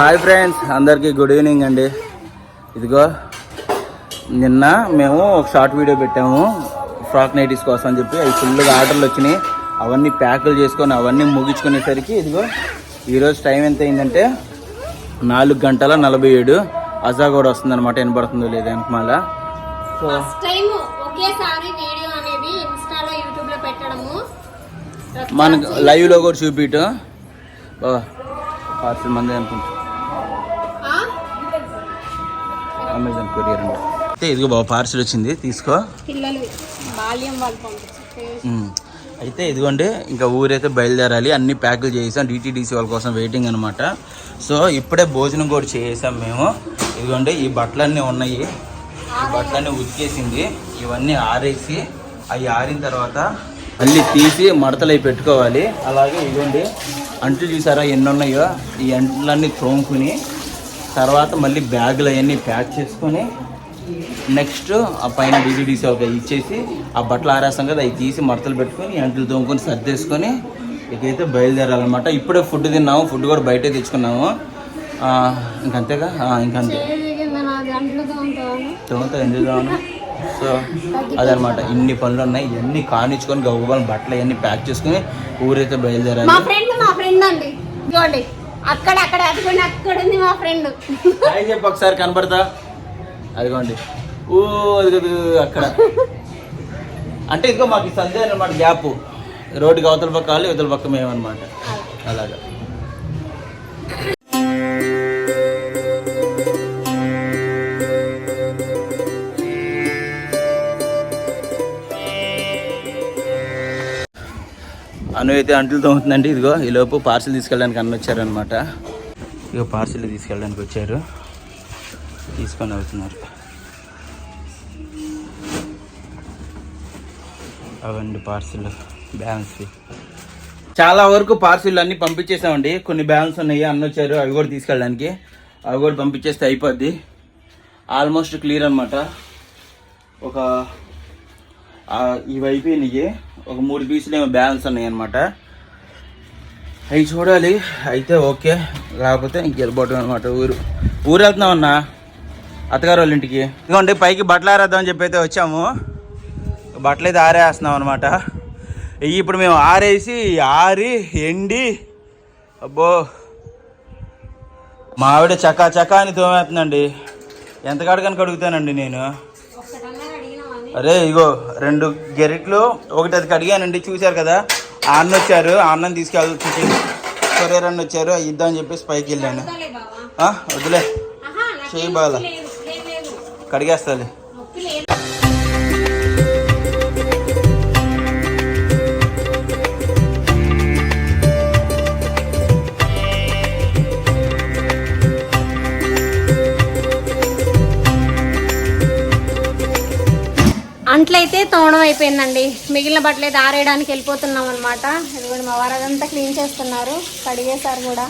Hi friends అందరికీ good evening అండి. ఇదిగో నిన్న మేము ఒక షార్ట్ వీడియో పెట్టాము ఫ్రాక్ నైటీస్ కోసం అని చెప్పి. అవి ఫుల్గా ఆర్డర్లు వచ్చినాయి. అవన్నీ ప్యాకులు చేసుకొని అవన్నీ ముగించుకునేసరికి ఇదిగో ఈరోజు టైం ఎంత అయిందంటే నాలుగు గంటల నలభై ఏడు. అజా కూడా వస్తుందన్నమాట వినపడుతుందో లేదో వెనకమాల. సో మనకు లైవ్లో కూడా చూపిటు. బాబా పార్సల్ మంది అనుకుంటా. కొరియర్ ఇదిగో బాబా పార్సల్ వచ్చింది తీసుకో. అయితే ఇదిగోండి ఇంకా ఊరైతే బయలుదేరాలి. అన్ని ప్యాకులు చేసాం డిటీడీసీ వాళ్ళ కోసం వెయిటింగ్ అనమాట సో ఇప్పుడే భోజనం కూడా చేసాం మేము. ఇదిగోండి ఈ బట్టలన్నీ ఉన్నాయి. ఈ బట్టలన్నీ ఉతికేసింది. ఇవన్నీ ఆరేసి అవి ఆరిన తర్వాత మళ్ళీ తీసి మడతలు అవి పెట్టుకోవాలి. అలాగే ఇదిగోండి అంట్లు చూసారా ఎన్ని ఉన్నాయో? ఈ అంట్లన్నీ తోముకుని తర్వాత మళ్ళీ బ్యాగులు అవన్నీ ప్యాక్ చేసుకొని నెక్స్ట్ ఆ పైన డీడీడీసీ ఒక ఇచ్చేసి ఆ బట్టలు ఆరేస్తాం కదా అవి తీసి మడతలు పెట్టుకొని ఎంటలు తోముకొని సర్దేసుకొని ఇకైతే బయలుదేరాలన్నమాట. ఇప్పుడే ఫుడ్ తిన్నాము ఫుడ్ కూడా బయటే తెచ్చుకున్నాము. ఇంకంతేగా? ఇంకంతే. తోముతా ఎందుకు తోమను? సో అదనమాట ఇన్ని పనులు ఉన్నాయి ఇవన్నీ కానిచ్చుకొని గవ్వలు బట్టలు అవన్నీ ప్యాక్ చేసుకొని ఊరైతే బయలుదేరాలి. అక్కడ అక్కడ అదిగోండి అక్కడ ఉంది మా ఫ్రెండ్. హాయ్ చెప్పు ఒకసారి కనపడతా అదిగోండి. ఓ అక్కడ. అంటే ఇదిగో మాకు సందే అనమాట గ్యాప్. రోడ్డుకి అవతల పక్క వాళ్ళు ఇవతల పక్క మేమన్నమాట. అలాగా. అను అయితే అంటులు తోముతుందండి. ఇదిగో ఈ పార్సిల్ తీసుకెళ్ళడానికి అన్న వచ్చారనమాట ఇగో పార్సిల్ తీసుకెళ్ళడానికి వచ్చారు. తీసుకొని వెళ్తున్నారు. అవండి పార్సిల్ బ్యాలెన్స్ చాలా వరకు పార్సిల్ అన్ని పంపించేసామండి. కొన్ని బ్యాలెన్స్ ఉన్నాయి అన్న వచ్చారు. అవి కూడా తీసుకెళ్ళడానికి. అవి కూడా పంపించేస్తే అయిపోద్ది. ఆల్మోస్ట్ క్లియర్ అనమాట ఒక ఇవి అయిపోయినాయి. ఒక మూడు పీసులు ఏమో బ్యాలెన్స్ ఉన్నాయి అనమాట అవి చూడాలి. అయితే ఓకే. లేకపోతే ఇంక వెళ్ళిపోవటం అనమాట ఊరు. ఊరు వెళ్తున్నాం అన్న. అత్తగారు వాళ్ళ ఇంటికి. ఇదిగోండి పైకి బట్టలు ఆరేద్దామని చెప్పి అయితే వచ్చాము. బట్టలు అయితే ఆరేస్తున్నాం అనమాట ఇప్పుడు మేము ఆరేసి ఆరి ఎండి. అబ్బో. మా ఆవిడ చకా చకా అని తోమేస్తుందండి. ఎంత కాడకని కడుగుతానండి నేను. అరే ఇగో రెండు గెరిట్లు ఒకటి అది కడిగానండి చూశారు కదా ఆ అన్న వచ్చారు అన్నం తీసుకెళ్ళి కొరియర్ అన్న వచ్చారు ఇద్దామని చెప్పేసి పైకి వెళ్ళాను. వదిలే చేయి లేదు కడిగేస్తాలే. అంట్లయితే తోవడం అయిపోయిందండి. మిగిలిన బట్టలు అయితే ఆరేయడానికి వెళ్ళిపోతున్నాం అనమాట ఇదిగోండి మా వారు అదంతా క్లీన్ చేస్తున్నారు. కడిగేశారు కూడా.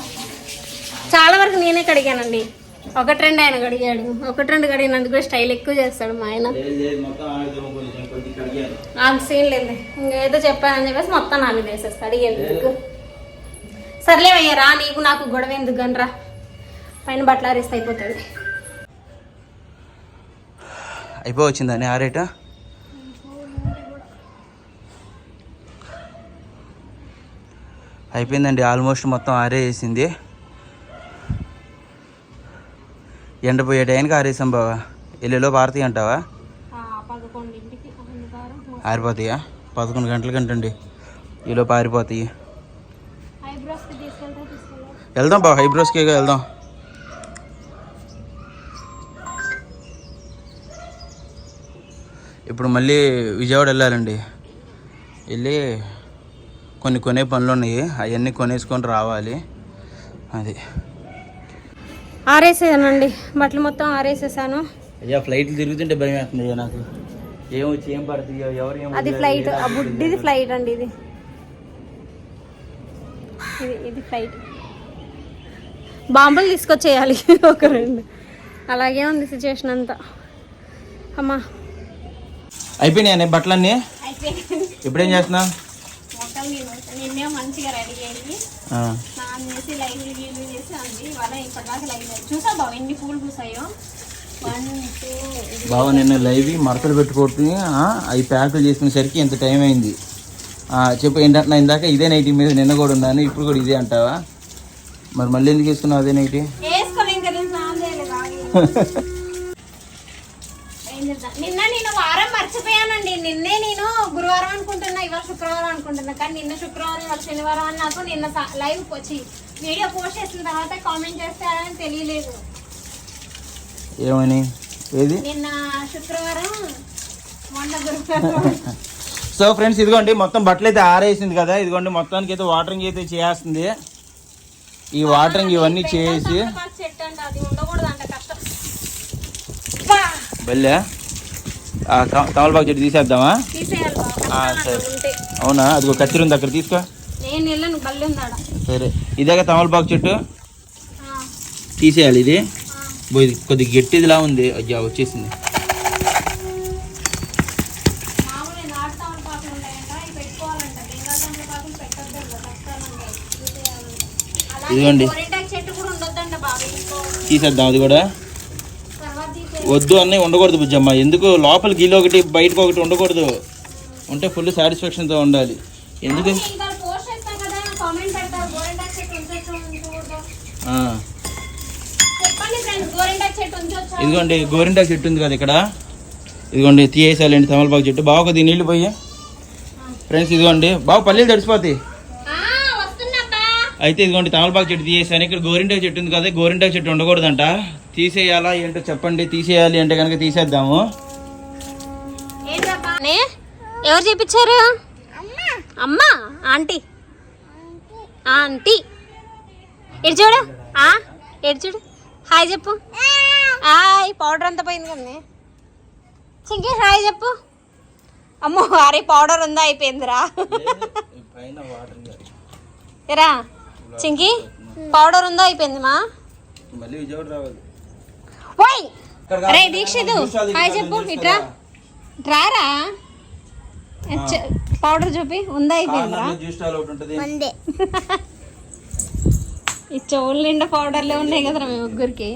చాలా వరకు నేనే కడిగానండి. ఒకటి రెండు ఆయన కడిగాడు. ఒకటి రెండు కడిగినందుకు కూడా స్టైల్ ఎక్కువ చేస్తాడు మా ఆయన. నాకు సీన్ లేదు. ఇంకేదో చెప్పానని చెప్పేసి మొత్తం నా మీద వేసేస్తాడు ఎందుకు సర్లే అయ్యా రా నీకు నాకు గొడవ ఎందుకు అని రా పైన బట్టలు ఆరేస్తే అయిపోతుంది. అయిపోవచ్చిందని ఆరేట? అయిపోయిందండి. ఆల్మోస్ట్ మొత్తం ఆరేసింది ఎండపోయే టైంకి ఆరేసాం బావా. ఎల్లులో పారతాయి అంటావా? ఆరిపోతాయా? పదకొండు గంటల కంటండి ఈలో పారిపోతాయి ఐబ్రోస్కి వెళ్దాం బావ. హైబ్రోస్కి వెళ్దాం. ఇప్పుడు మళ్ళీ విజయవాడ వెళ్ళాలండి. వెళ్ళి కొన్ని కొనే పనులు ఉన్నాయి అవన్నీ కొనేసుకొని రావాలి. అది. ఆరేసేసానండి బట్టలు మొత్తం ఆరేసేసాను. అయ్యా ఫ్లైట్లు తిరుగుతుంటే భయం వేస్తుంది నాకు. ఏం వచ్చి ఏం పడుతుందో ఎవరు అది ఫ్లైట్ ఆ బుడ్డిది ఫ్లైట్ అండి ఇది. ఇది ఇది ఫ్లైట్. బాంబులు తీసుకొచ్చేయాలి. ఒక రెండు. అలాగే ఉంది సిచ్యువేషన్ అంతా. అమ్మా. అయిపోయినాయి బట్టలన్నీ? ఇప్పుడేం చేస్తున్నా మొక్కలు నిన్నే మంచిగా రెడీ అయ్యి ఆ. స్నానం స్నానం చేసి లైవ్ గీలు చేసి అంది. ఇవాళ ఇప్పటిదాకా లైవ్ లేదు. చూసా బాబు ఎన్ని పూలు పూసాయో? వన్ టూ బావ నిన్న లైవ్ మడతలు పెట్టుకుంటుంది అవి ప్యాకులు చేసుకునేసరికి ఎంత టైం అయింది. చెప్పు ఏంటంటే ఇందాక ఇదే నైటీ మీద నిన్న కూడా ఉన్నాను ఇప్పుడు కూడా ఇదే అంటావా? మరి మళ్ళీ ఎందుకు వేసుకున్నావు అదే నైటీ? నేను నిన్న నేను నిన్నే నేను గురువారం అనుకుంటున్నా ఇవాళ శుక్రవారం అనుకుంటున్నా. కానీ నిన్న శుక్రవారం ఇవాళ శనివారం అని నాకు నిన్న లైవ్ వచ్చి వీడియో పోస్ట్ చేసిన తర్వాత కామెంట్ చేస్తారని తెలియలేదు. ఏమని? ఏది? నిన్న శుక్రవారం మొన్న గురువారం. సో ఫ్రెండ్స్ ఇదిగోండి మొత్తం బట్టలు అయితే ఆరేసింది కదా. ఇదిగోండి మొత్తానికి అయితే వాటరింగ్ అయితే చేస్తుంది ఈ వాటరింగ్ ఇవన్నీ చేసి! బల్లే? తమలపాకు చెట్టు తీసేద్దామా? సరే. అవునా? అదిగో కత్తిరి ఉంది అక్కడ తీసుకో. సరే. ఇదేగా తమలపాకు చెట్టు? తీసేయాలి ఇది. ఇది కొద్దిగా గట్టిదిలా ఉంది. అయ్యా వచ్చేసింది. ఇదిగోండి. తీసేద్దాం అది కూడా. వద్దు అన్నీ ఉండకూడదు బుజ్జమ్మ. ఎందుకు? లోపల గీలో ఒకటి బయటకు ఒకటి ఉండకూడదు. ఉంటే ఫుల్ సాటిస్ఫాక్షన్తో ఉండాలి. ఎందుకు? ఇదిగోండి గోరింటాకు చెట్టు ఉంది కదా ఇక్కడ. ఇదిగోండి తీయేసాలండి తమలపాకు చెట్టు. బాగా కొద్దిగా నీళ్ళు పోయి. ఫ్రెండ్స్ ఇదిగోండి. బాగా పల్లీలు తడిసిపోతాయి. అయితే ఇదిగోండి తమలపాకు చెట్టు తీసేసాను ఇక్కడ గోరింటాకు చెట్టు ఉంది కదా గోరింటాకు చెట్టు ఉండకూడదంట. తీసేయాలా ఏంటో చెప్పండి తీసేయాలి అంటే కనుక తీసేద్దాము. ఎవరు చేపించారు? అమ్మా ఆంటీ. ఆంటీ. ఇటు చూడు. ఆ ఇటు చూడు. హాయ్ చెప్పు. హాయ్ పౌడర్ అంతా పోయింది కదా చింకి హాయ్ చెప్పు. అమ్మో అరే పౌడర్ ఉందా అయిపోయిందిరా. ఎరా చింకి పౌడర్ ఉందా అయిపోయింది మా. మళ్ళీ విజయవాడ రావాలి. ఓయ్! రే దీక్షితు హాయ్ చెప్పు ఇట్రా. రారా? పౌడర్ చూపి ఉందా ఉంటుంది. ఈ చెవులు నిండా పౌడర్లే ఉన్నాయి కదరా మీ ముగ్గురికి.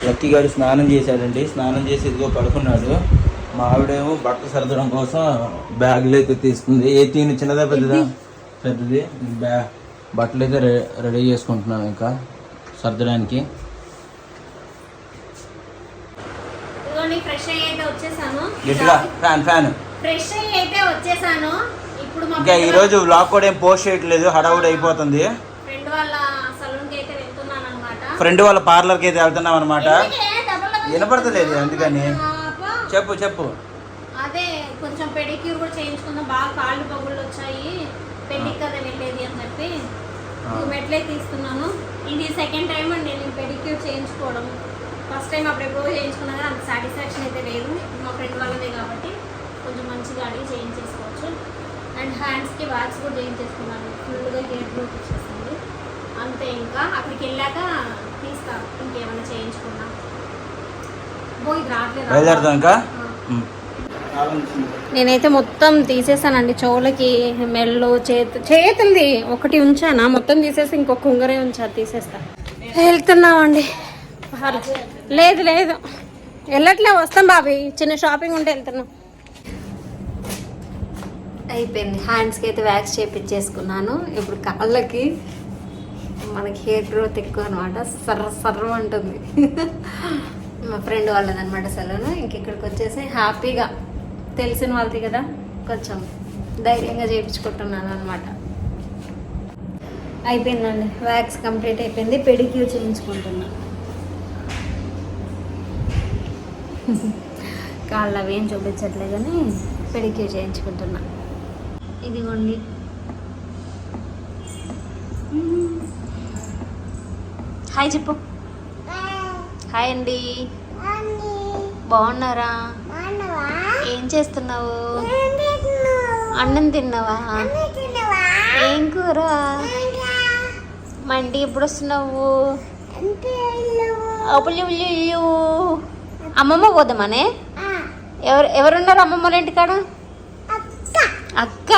లక్కీ గారు స్నానం చేశాడండి స్నానం చేసి ఇదిగో పడుకున్నాడు. మా ఆవిడేమో బట్టలు సర్దడం కోసం బ్యాగులు అయితే తీస్తుంది ఏ తీని చిన్నదా పెద్దదా? పెద్దది. బ్యా బట్టలు అయితే రెడీ చేసుకుంటున్నాం ఇంకా సర్దడానికి. ఇదిగోండి ఫ్రెష్ అయ్యి అయితే వచ్చేసాను. గట్టిగా ఫ్యాన్ ఫ్యాన్. ఫ్రెష్ అయ్యి అయితే వచ్చేసాను. ఇప్పుడు మా ఇంకా ఈరోజు వ్లాగ్ కూడా ఏం పోస్ట్ చేయట్లేదు హడావుడి అయిపోతుంది. ఫ్రెండ్ వాళ్ళ సలూన్కి అయితే వెళ్తున్నాను అనమాట ఫ్రెండ్ వాళ్ళ పార్లర్కి అయితే వెళ్తున్నాం అనమాట వినపడతలేదు అందుకని. చెప్పు చెప్పు. అదే కొంచెం పెడిక్యూర్ కూడా చేయించుకుందాం. బాగా కాళ్ళు పగుళ్ళు వచ్చాయి. పెళ్ళికి కదా వెళ్ళేది అని చెప్పి. ఈ మెట్లే తీసుకున్నాను ఇది సెకండ్ టైం అండి నేను పెడిక్యూర్ చేయించుకోవడం. ఫస్ట్ టైం అప్పుడు ఎప్పుడో చేయించుకున్నా కానీ అంత సాటిస్ఫాక్షన్ అయితే లేదు. మా ఫ్రెండ్ వాళ్ళదే కాబట్టి కొంచెం మంచిగా అడిగి చేయించేసుకోవచ్చు. అండ్ హ్యాండ్స్కి వ్యాక్స్ కూడా చేయించేసుకున్నాను. ఫుల్గా హెయిర్ గ్రోత్ వచ్చేసింది అంతే ఇంకా. అక్కడికి వెళ్ళాక తీస్తా. ఇంకేమైనా చేయించుకున్నా. రావట్లేదు. నేనైతే మొత్తం తీసేసానండి. చెవులకి మెళ్ళు చేతు చేతులది ఒకటి ఉంచానా? మొత్తం తీసేసి ఇంకొక ఉంగరే ఉంచా తీసేస్తా. వెళ్తున్నామండి. లేదు లేదు. వెళ్ళట్లే వస్తాం బాబీ. చిన్న షాపింగ్ ఉంటే వెళ్తున్నాం. అయిపోయింది. హ్యాండ్స్కి అయితే వ్యాక్స్ చేపించేసుకున్నాను. ఇప్పుడు కాళ్ళకి మనకి హెయిర్ గ్రోత్ ఎక్కువ అనమాట సర్ర సర్ర ఉంటుంది మా ఫ్రెండ్ వాళ్ళదనమాట సెలవును ఇంక ఇక్కడికి వచ్చేసి హ్యాపీగా తెలిసిన వాళ్ళది కదా కొంచెం ధైర్యంగా చేయించుకుంటున్నాను అనమాట అయిపోయిందండి. వ్యాక్స్ కంప్లీట్ అయిపోయింది. పెడిక్యూర్ చేయించుకుంటున్నాను కాళ్ళు అవి ఏం చూపించట్లే కానీ పెడిక్యూర్ చేయించుకుంటున్నా. ఇదిగోండి. హాయ్ చెప్పు. హాయ్ అండి. బాగున్నారా? ఏం చేస్తున్నావు? అన్నం తిన్నావా? ఏం కూర? మండి ఎప్పుడు వస్తున్నావు అప్పులు ఇల్లు అమ్మమ్మ పోదామనే? ఎవరు ఎవరున్నారు అమ్మమ్మ వాళ్ళ ఇంటికాడ? అక్క.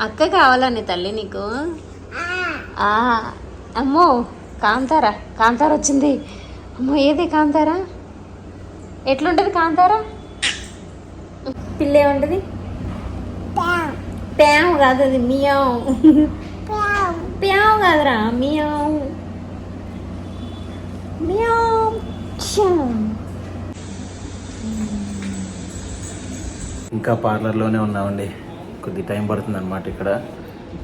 అక్క? కావాలని తల్లి నీకు. ఆ, అమ్మో కాంతారా కాంతార వచ్చింది. అమ్మో ఏది కాంతారా? ఎట్లుంటది కాంతారా? పిల్ల ఏముంటది ప్యావ్ కాదు అది మియావ్. ప్యావ్ కాదురా మియావ్. మియావ్. ఇంకా పార్లర్లోనే ఉన్నామండి. కొద్ది టైం పడుతుంది అనమాట ఇక్కడ.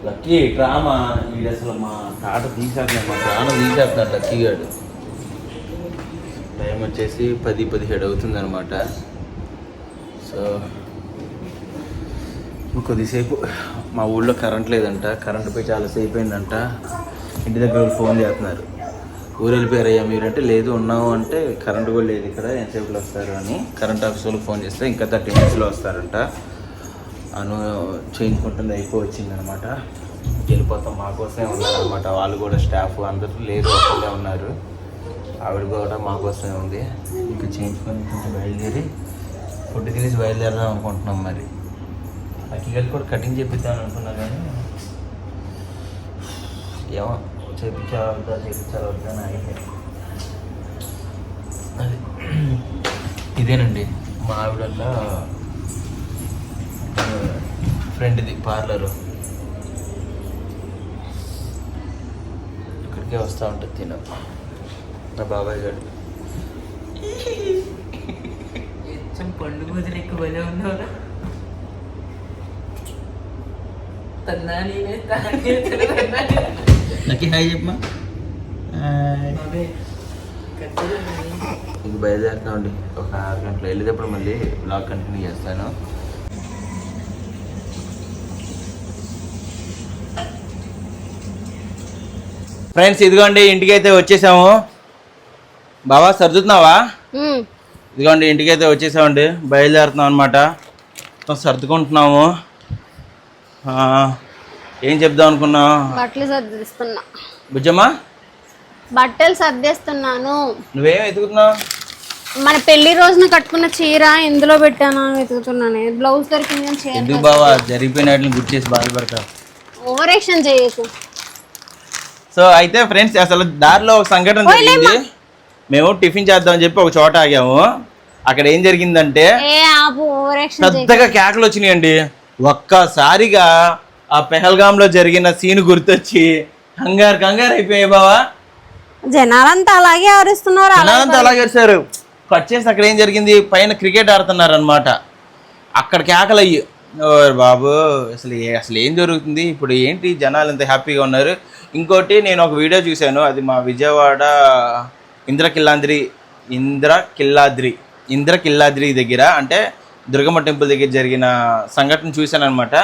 లక్కీ డ్రామా వీడు అసలు మా తాట తీసేస్తున్నాడు మా ప్రాణం తీసేస్తున్నాడు లక్కీ గాడు. టైం వచ్చేసి పది పదిహేడు అవుతుంది అనమాట సో కొద్దిసేపు మా ఊళ్ళో కరెంట్ లేదంట కరెంట్ పోయి చాలా సేపు అయిందంట. ఇంటి దగ్గర ఫోన్ చేస్తున్నారు. ఊరు వెళ్ళిపోయారయ్యా మీరంటే లేదు ఉన్నావు అంటే కరెంట్ కూడా లేదు ఇక్కడ ఎంతసేపులో వస్తారు అని. కరెంట్ ఆఫీస్ వాళ్ళకి ఫోన్ చేస్తే ఇంకా థర్టీ మినిట్స్లో వస్తారంట. అను చేయించుకుంటుంది అయిపో వచ్చిందనమాట వెళ్ళిపోతాం మా కోసమే ఉన్నారనమాట. వాళ్ళు కూడా స్టాఫ్ అందరూ లేరు ఒకళ్ళే ఉన్నారు. ఆవిడ కూడా మా కోసమే ఉంది. ఇంకా చేయించుకొని కొంచెం బయలుదేరి ఫుడ్ తినేసి బయలుదేరదాం అనుకుంటున్నాం మరి. అక్కి కూడా కటింగ్ చేపిద్దాం అనుకున్నా కానీ ఏమో చేపించాలా వద్దా చేపించాలా వద్దా అని అది ఇదేనండి మా ఆవిడల్ల ఫ్రెండ్ది పార్లరు. ఇక్కడికే వస్తూ ఉంటుంది తిన నా బాబాయ్ గారు కొంచెం పండు ముద్ర ఎక్కువ భలే తన్నా నేనే నాకు హాయ్ చెప్పమా ఇంక బయలుదేరుతామండి ఒక ఆరు గంటలు వెళ్ళేటప్పుడు మళ్ళీ బ్లాగ్ కంటిన్యూ చేస్తాను ఫ్రెండ్స్ ఇదిగోండి ఇంటికి అయితే వచ్చేసాము బాబా సర్దుతున్నావా ఇదిగోండి ఇంటికి అయితే వచ్చేసామండి బయలుదేరుతున్నాం అనమాట సర్దుకుంటున్నాము ఆ, ఏం చెప్దాం అనుకున్నాం? బట్టలు సర్దిస్తున్నా. బుజ్జమ్మా? బట్టలు సర్దేస్తున్నాను. నువ్వేం వెతుకుతున్నావు? మన పెళ్ళి రోజున కట్టుకున్న చీర ఇందులో పెట్టాను అని వెతుకుతున్నాను. బ్లౌజ్ దొరికింది అని చీర ఎందుకు బావా? జరిగిపోయిన వాటిని గుర్తు చేసి బాధపడతావు. ఓవర్ యాక్షన్ చేయకు. సో అయితే ఫ్రెండ్స్ అసలు దారిలో ఒక సంఘటన జరిగింది. మేము టిఫిన్ చేద్దామని చెప్పి ఒక చోట ఆగాము. అక్కడ ఏం జరిగిందంటే ఏ ఆపు ఓవర్ యాక్షన్ చేయకు. పెద్దగా కేకలు వచ్చినాయండి. ఒక్కసారిగా ఆ పెహల్గాంలో జరిగిన సీన్ గుర్తొచ్చి కంగారు కంగారు అయిపోయాయి బావా. జనాలంతా అలాగే ఆరుస్తున్నారు జనాలంతా అలాగే సారు కట్ చేసి అక్కడ ఏం జరిగింది? పైన క్రికెట్ ఆడుతున్నారు అనమాట అక్కడ కేకలు అయ్యి ఓ బాబు అసలు అసలు ఏం జరుగుతుంది? ఇప్పుడు ఏంటి జనాలు ఇంత హ్యాపీగా ఉన్నారు? ఇంకోటి నేను ఒక వీడియో చూశాను. అది మా విజయవాడ ఇంద్ర కిల్లాద్రి ఇంద్ర కిల్లాద్రి ఇంద్ర కిల్లాద్రి దగ్గర అంటే దుర్గమ్మ టెంపుల్ దగ్గర జరిగిన సంఘటన చూశాను అనమాట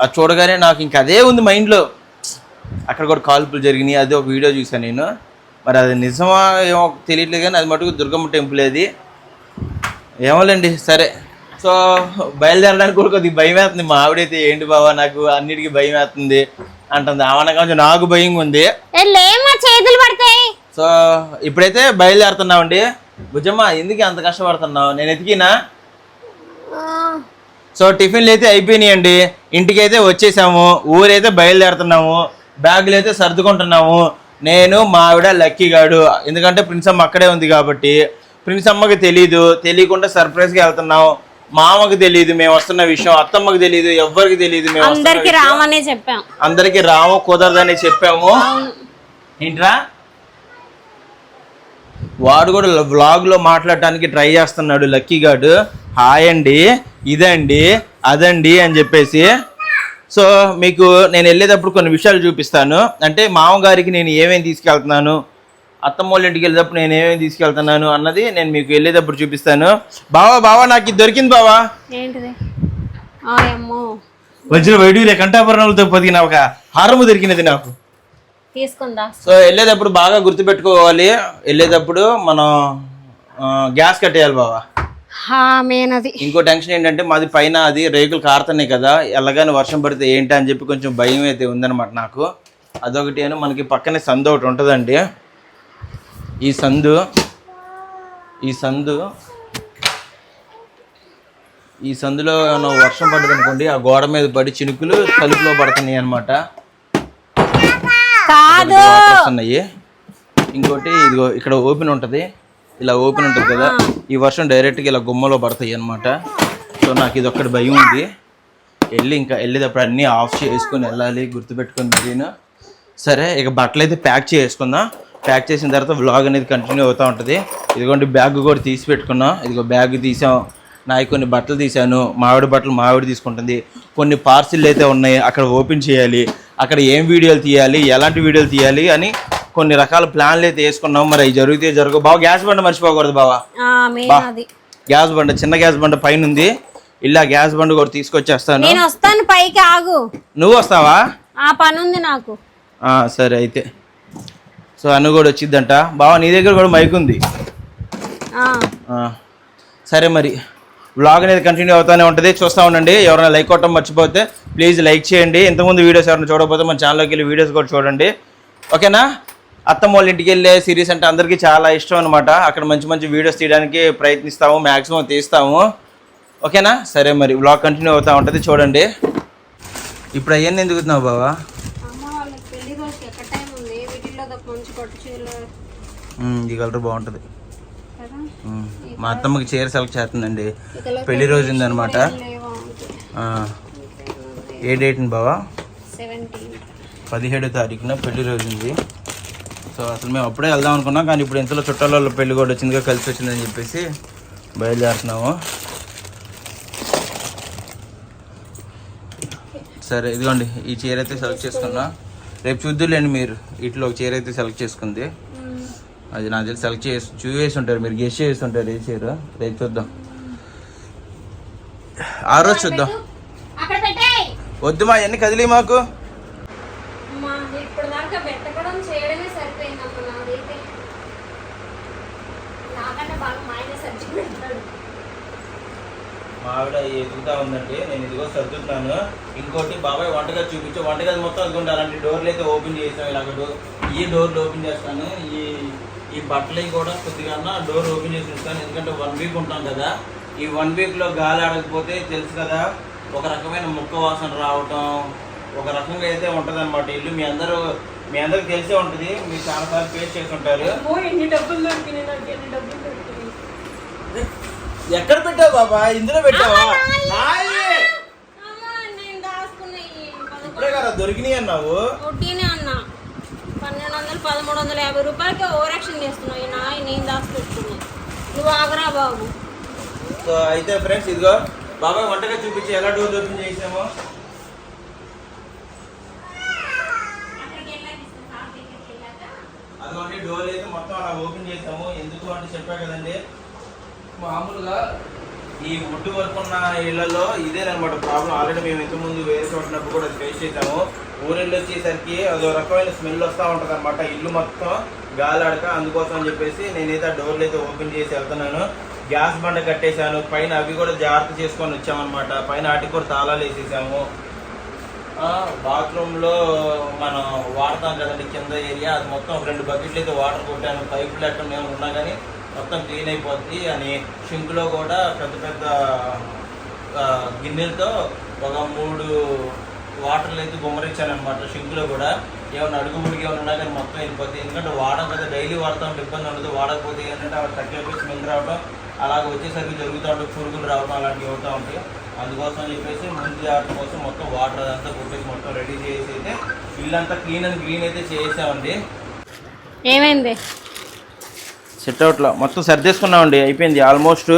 అది చూడగానే నాకు ఇంక అదే ఉంది మైండ్లో. అక్కడ కూడా కాల్పులు జరిగినాయి అదే ఒక వీడియో చూసాను నేను. మరి అది నిజమా ఏమో తెలియట్లేదు కానీ అది మటుకు దుర్గమ్మ టెంపుల్ అది ఏమోలేండి సరే. సో బయలుదేరడానికి కూడా కొద్దిగా భయం వేస్తుంది. మా ఆవిడైతే ఏంటి బావా నాకు అన్నిటికీ భయం వేస్తుంది అంటుంది. ఆమెన కొంచెం నాకు భయంగా ఉంది. చేతులు పడతాయి. సో ఇప్పుడైతే బయలుదేరుతున్నామండి. భుజమ్మ ఎందుకు అంత కష్టపడుతున్నావు? నేను ఎతికినా? సో టిఫిన్లు అయితే అయిపోయినాయండి. ఇంటికి అయితే వచ్చేసాము. ఊరైతే బయలుదేరుతున్నాము. బ్యాగులు అయితే సర్దుకుంటున్నాము. నేను మా ఆవిడ లక్కీ గాడు. ఎందుకంటే ప్రిన్స్ అమ్మ అక్కడే ఉంది కాబట్టి. ప్రిన్స్ అమ్మకి తెలీదు. తెలియకుండా సర్ప్రైజ్గా వెళ్తున్నాం. మామకి తెలియదు మేము వస్తున్న విషయం అత్తమ్మకి తెలియదు ఎవ్వరికి తెలియదు మేము అందరికి విషయం. రామనే చెప్పాం. అందరికి రాము కుదరదని చెప్పాము. ఏంట్రా? వాడు కూడా వ్లాగ్లో మాట్లాడటానికి ట్రై చేస్తున్నాడు లక్కీ గాడు. హాయ్ అండి ఇదండి అదండి అని చెప్పేసి. సో మీకు నేను వెళ్ళేటప్పుడు కొన్ని విషయాలు చూపిస్తాను. అంటే మామగారికి నేను ఏమేమి తీసుకెళ్తున్నాను అత్తమ్మ వాళ్ళ ఇంటికి వెళ్ళేటప్పుడు నేను ఏమేమి తీసుకెళ్తున్నాను అన్నది నేను మీకు వెళ్ళేటప్పుడు చూపిస్తాను. బావా బావా నాకు ఇది దొరికింది బావా. వచ్చిన వైడూర్య కంఠాభరణాలతో పొదిగిన ఒక హారము దొరికినది నాకు. తీసుకుందా? సో వెళ్ళేటప్పుడు బాగా గుర్తుపెట్టుకోవాలి. వెళ్ళేటప్పుడు మనం గ్యాస్ కట్టేయాలి బావా. హా మేనది ఇంకో టెన్షన్ ఏంటంటే మాది పైన అది రేకులు కారుతున్నాయి కదా ఎల్లగానే వర్షం పడితే ఏంటి అని చెప్పి కొంచెం భయం అయితే ఉందన్నమాట నాకు. అదొకటి అని మనకి పక్కనే సందు ఒకటి ఉంటుందండి. ఈ సందు ఈ సందు ఈ సందులో వర్షం పడ్డది అనుకోండి ఆ గోడ మీద పడి చినుకులు తలుపులో పడుతున్నాయి అనమాట వస్తున్నాయి ఇంకోటి ఇదిగో ఇక్కడ ఓపెన్ ఉంటుంది. ఇలా ఓపెన్ ఉంటుంది కదా. ఈ వర్షం డైరెక్ట్గా ఇలా గుమ్మలో పడతాయి అనమాట సో నాకు ఇది ఒక్కటి భయం ఉంది. వెళ్ళి ఇంకా వెళ్ళేటప్పుడు అన్నీ ఆఫ్ చేసుకొని వెళ్ళాలి గుర్తుపెట్టుకొని మరీను. సరే ఇక బట్టలు అయితే ప్యాక్ చేసుకుందాం. ప్యాక్ చేసిన తర్వాత వ్లాగ్ అనేది కంటిన్యూ అవుతూ ఉంటుంది. ఇదిగోండి బ్యాగ్ కూడా తీసి పెట్టుకున్నాం. ఇదిగో బ్యాగ్ తీసాం. నాయి కొన్ని బట్టలు తీసాను మావిడి బట్టలు మావిడి తీసుకుంటుంది. కొన్ని పార్సిల్ అయితే ఉన్నాయి అక్కడ ఓపెన్ చేయాలి. అక్కడ ఏం వీడియోలు తీయాలి ఎలాంటి వీడియోలు తీయాలి అని కొన్ని రకాల ప్లాన్లు అయితే వేసుకున్నాం. మరి అవి జరిగితే జరుగు. బావ గ్యాస్ బండ మర్చిపోకూడదు బావా. గ్యాస్ బండ చిన్న గ్యాస్ బండ పైన ఉంది ఇలా గ్యాస్ బండ కూడా తీసుకొచ్చేస్తాను. నేను వస్తాను పైకి ఆగు. నువ్వు వస్తావా? ఆ పని ఉంది నాకు సరే అయితే. సో అన్న కూడా వచ్చిద్దంట. బావ నీ దగ్గర కూడా మైక్ ఉంది. సరే మరి. వ్లాగ్ అనేది కంటిన్యూ అవుతూనే ఉంటుంది. చూస్తూ ఉండండి. ఎవరైనా లైక్ కొట్టడం మర్చిపోతే ప్లీజ్ లైక్ చేయండి. ఇంతకుముందు వీడియోస్ ఎవరైనా చూడకపోతే మన ఛానల్లోకి వెళ్ళి వీడియోస్ కూడా చూడండి. ఓకేనా అత్తమ్మ వాళ్ళ ఇంటికి వెళ్ళే సిరీస్ అంటే అందరికీ చాలా ఇష్టం అనమాట అక్కడ మంచి మంచి వీడియోస్ తీయడానికి ప్రయత్నిస్తాము. మ్యాక్సిమం తీస్తాము. ఓకేనా సరే మరి వ్లాగ్ కంటిన్యూ అవుతూ ఉంటుంది. చూడండి. ఇప్పుడు అవన్నీ ఎందుకు బావా? చీరలు. ఉమ్, ఈ కలర్ బాగుంటుంది. మా అత్తమ్మకి చీర సెలెక్ట్ చేస్తుందండి. పెళ్ళి రోజు ఉందన్నమాట. లేవా ఏ డేట్ బావా? పదిహేడో తారీఖున పెళ్ళి రోజు ఉంది. సో అసలు మేము అప్పుడే వెళ్దాం అనుకున్నాం కానీ ఇప్పుడు ఇంతలో చుట్టాల వాళ్ళ పెళ్ళి కూడా వచ్చిందిగా కలిసి వచ్చిందని చెప్పేసి బయలుదేరుతున్నాము. సరే ఇదిగోండి ఈ చీర అయితే సెలెక్ట్ చేసుకున్నా. రేపు చూద్దులేండి మీరు వీటిలో ఒక చీర అయితే సెలెక్ట్ చేసుకుంది. అది నాకు తెలిసి సెలెక్ట్ చేసి చూవేసి ఉంటారు. మీరు గెస్ట్ చేసి ఉంటారు. ఏ చీర రేపు చూద్దాం. ఆ రోజు చూద్దాం. వద్దు మా అన్ని కదిలీ మాకు. అమ్మా ఇప్పుడు దాకా పెట్టకడం చేయడమే సరిపోయిందమ్మా నాదైతే. నాకంటే బాగా మా ఆయన సర్జీ పెడతాడు మా ఆవిడ ఎదుగుతా ఉందండి నేను ఇదిగో సర్దుతున్నాను. ఇంకోటి బాబాయ్ వంటగది చూపించు. వంటగది మొత్తం అలాంటి డోర్లు అయితే ఓపెన్ చేసాం ఇలాగ డోర్ ఈ డోర్లు ఓపెన్ చేస్తాను. ఈ ఈ బట్టలు కూడా కొద్దిగా డోర్ ఓపెన్ చేసి ఉంచుతాను. ఎందుకంటే వన్ వీక్ ఉంటాం కదా. ఈ వన్ వీక్లో గాలి ఆడకపోతే తెలుసు కదా ఒక రకమైన ముక్క వాసన రావటం ఒక రకంగా అయితే ఉంటుంది ఇల్లు. మీ అందరూ మీ అందరికి తెలిసే ఉంటుంది. మీరు చాలాసార్లు ఫేస్ చేసి ఉంటారు. ఎక్కడ పెట్టావు బాబా? ఇందులో పెట్టావా? ఇప్పుడే కదా దొరికినాయి అన్నావు. వందలు పదమూడు వందల యాభై రూపాయలకి ఓవరాక్షన్ చేస్తున్నావు. ఈ నాయ నేను దాచిపెట్టుకున్నాను నువ్వు ఆగరా బాబు. సో అయితే ఫ్రెండ్స్ ఇదిగో బాబాయ్ వంటగా చూపించి ఎలా డోర్ ఓపెన్ చేసామో. అదిగోండి డోర్ అయితే మొత్తం అలా ఓపెన్ చేసాము. ఎందుకు అంటే చెప్పా కదండి. మామూలుగా ఈ వుడ్ వర్క్ ఉన్న ఇళ్ళలో ఇదేనమాట ప్రాబ్లం ఆల్రెడీ మేము ఇంతకుముందు వేరే చోటినప్పుడు కూడా ఫేస్ చేసాము ఊరిళ్ళు వచ్చేసరికి అదో రకమైన స్మెల్ వస్తూ ఉంటుంది అనమాట ఇల్లు మొత్తం గాలాడక అందుకోసం అని చెప్పేసి నేనైతే ఆ డోర్లు అయితే ఓపెన్ చేసి వెళ్తున్నాను. గ్యాస్ బండ కట్టేశాను. పైన అవి కూడా జాగ్రత్త చేసుకొని వచ్చామన్నమాట. పైన వాటికి కూడా తాళాలు వేసేసాము. బాత్రూంలో మనం వాడతాం కదండి కింద ఏరియా అది మొత్తం రెండు బకెట్లు అయితే వాటర్ కొట్టాను. పైపులు ఎక్కడ మేము ఉన్నా కానీ మొత్తం క్లీన్ అయిపోద్ది అని షింక్లో కూడా పెద్ద పెద్ద గిన్నెలతో ఒక మూడు వాటర్లు అయితే గుమ్మరించాను అనమాట షింక్లో కూడా. ఏమైనా అడుగు ముడికి ఏమైనా ఉన్నా కానీ మొత్తం వెళ్ళిపోతాయి ఎందుకంటే వాడడం కదా డైలీ వాడతాం ఉంటే ఇబ్బంది ఉండదు. వాడకపోతే ఏంటంటే అవి తగ్గిపోయి స్మెల్ రావడం అలాగ వచ్చేసరికి జరుగుతూ ఉంటాయి పురుగులు రావడం అలాంటివి అవుతూ ఉంటాయి. అందుకోసం చెప్పేసి ముందు జాగ్రత్త కోసం మొత్తం వాటర్ అదంతా కొట్టేసి మొత్తం రెడీ చేసి అయితే ఇల్లంతా క్లీన్ అండ్ గ్రీన్ అయితే చేసామండి. ఏమైంది? సెట్ అవుట్లో మొత్తం సర్దేసుకున్నామండి. అయిపోయింది. ఆల్మోస్ట్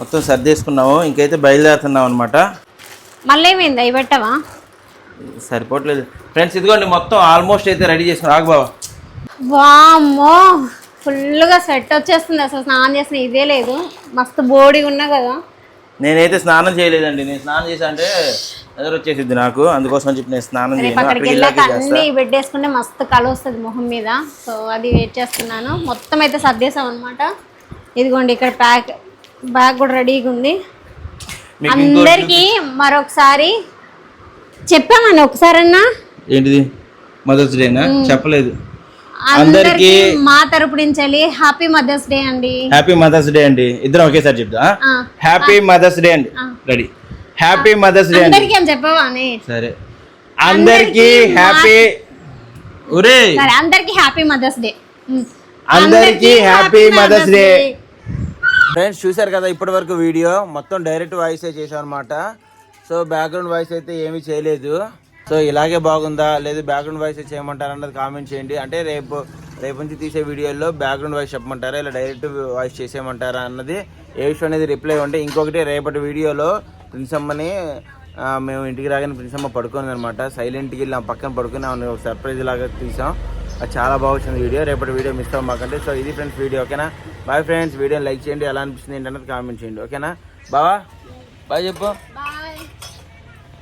మొత్తం సర్దేసుకున్నాము. ఇంకైతే బయలుదేరుతున్నాం అనమాట మళ్ళీ ఏమైంది అవి పెట్టవా? సరిపోవట్లేదు. ఫ్రెండ్స్ ఇదిగోండి. మొత్తం ఆల్మోస్ట్ అయితే రెడీ చేసుకున్నాం ఆగు బాబా వామ్మో! ఫుల్గా సెట్ వచ్చేస్తుంది. అసలు స్నానం చేసిన ఇదే లేదు. మస్తు బోడీ ఉన్నా కదా. నేనైతే స్నానం చేయలేదండి. నేను స్నానం చేసా అంటే ఎదురు వచ్చేసిద్ది నాకు. అందుకోసం చెప్పి నేను స్నానం అన్ని పెట్టేసుకుంటే మస్తు కళ వస్తుంది మొహం మీద. సో అది వెయిట్ చేస్తున్నాను. మొత్తం అయితే సర్దేశాం అనమాట ఇదిగోండి ఇక్కడ ప్యాక్ బ్యాగ్ కూడా రెడీగా ఉంది. అందరికి మరొకసారి చెప్పామని ఒకసారన్నా? ఏంటిది? మదర్స్ డేనా చెప్పలేదు. అందరికి మా తరపు నుంచి వెళ్ళి హ్యాపీ మదర్స్ డే అండి. హ్యాపీ మదర్స్ డే అండి. ఇద్దరం ఒకేసారి చెప్తా. హ్యాపీ మదర్స్ డే అండి. రెడీ హ్యాపీ మదర్స్ డే అండి. అందరికి అని చెప్పావా సరే. అందరికి హ్యాపీ ఒరే. సరే అందరికి హ్యాపీ మదర్స్ డే అందరికీ హ్యాపీ మదర్స్ డే ఫ్రెండ్స్ చూశారు కదా ఇప్పటి వరకు వీడియో. మొత్తం డైరెక్ట్ వాయిస్ చేసాం అనమాట సో బ్యాక్గ్రౌండ్ వాయిస్ అయితే ఏమీ చేయలేదు. సో ఇలాగే బాగుందా? లేదు బ్యాక్గ్రౌండ్ వాయిస్ చేయమంటారా అన్నది కామెంట్ చేయండి. అంటే రేపు రేపు నుంచి తీసే వీడియోలో బ్యాక్గ్రౌండ్ వాయిస్ చెప్పమంటారా? ఇలా డైరెక్ట్ వాయిస్ చేసేయమంటారా అన్నది ఏ విషయం అనేది రిప్లై ఉంటే ఇంకొకటి రేపటి వీడియోలో ప్రిన్సమ్మని మేము ఇంటికి రాగానే ప్రిన్సమ్మ పడుకుంది అనమాట సైలెంట్కి వెళ్ళి నా పక్కన పడుకుని ఆమె ఒక సర్ప్రైజ్ లాగా తీసాం. అది చాలా బాగా వచ్చింది వీడియో. రేపటి వీడియో మిస్ అవ్వం మాకంటే సో ఇది ఫ్రెండ్స్ వీడియో ఓకేనా బాయ్ ఫ్రెండ్స్ వీడియోని లైక్ చేయండి. ఎలా అనిపిస్తుంది ఏంటన్నది కామెంట్ చేయండి ఓకేనా బావా? బాయ్ చెప్పు.